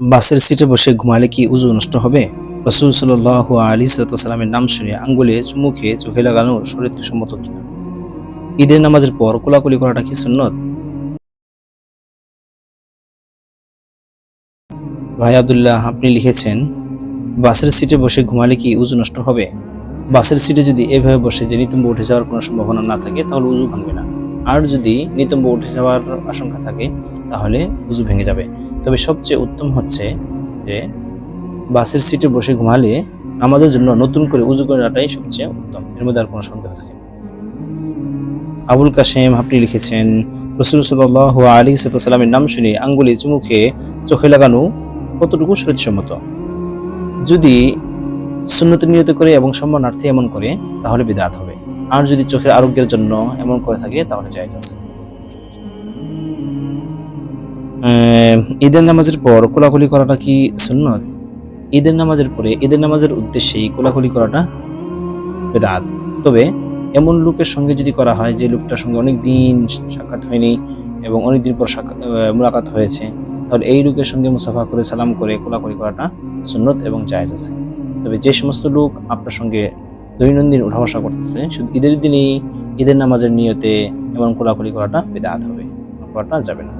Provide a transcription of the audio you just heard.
বাসের সিটে বসে ঘুমালে কি উজু নষ্ট হবে? রসুল সাল্লাহ আলী সালামের নাম শুনে আঙ্গুলে চুমু খেয়ে চোখে লাগানো শরীর সম্মত কিনা? ঈদের নামাজের পর কোলাকুলি করাটা কি সুন্নত? ভাই আবদুল্লাহ, আপনি লিখেছেন, বাসের সিটে বসে ঘুমালে কি উজু নষ্ট হবে? বাসের সিটে যদি এভাবে বসে যে নিতম্ব উঠে যাওয়ার কোনো সম্ভাবনা না থাকে, তাহলে উজু ভাঙবে না। আর যদি নিতম্ব উঠে যাওয়ার আশঙ্কা থাকে, তাহলে উজু ভেঙে যাবে। তবে সবচেয়ে উত্তম হচ্ছে যে, বাসের সিটে বসে ঘুমালে আমাদের জন্য নতুন করে উজু করাটাই সবচেয়ে উত্তম। এর মধ্যে আর কোনো সন্দেহ থাকে আবুল কাশেম, আপনি লিখেছেন, রসুল সাল্লাহ আলী সাল্লামের নাম শুনে আঙ্গুলি চুমুখে চোখে লাগানো কতটুকু শরীরসম্মত যদি সুন্নত নিয়ত করে এবং সম্মানার্থে এমন করে, তাহলে বিদাত হবে। আর যদি চোখের আরোগ্যের জন্য এমন করে থাকে, তাহলে জায়েজ আছে। ঈদের নামাজের পর কোলাকুলি করাটা কি সুন্নত? ঈদের নামাজের পরে, ঈদের নামাজের উদ্দেশ্যেই কোলাকুলি করাটা বেদাত। তবে এমন লোকের সঙ্গে যদি করা হয় যে লোকটার সঙ্গে অনেক দিন সাক্ষাৎ হয়নি এবং অনেক দিন পর সাক্ষাৎ মুলাকাত হয়েছে, তাহলে এই লোকের সঙ্গে মুসাফা করে সালাম করে কোলাকুলি করাটা সুন্নত এবং জায়েজ আছে। তবে যে সমস্ত লোক আপনার সঙ্গে দৈনন্দিন উঠা বসা করতেছে। শুধু ঈদের দিনেই ঈদের নামাজের নিয়তে এমন কোলাকুলি করাটা বেদাত হবে, করাটা যাবে না।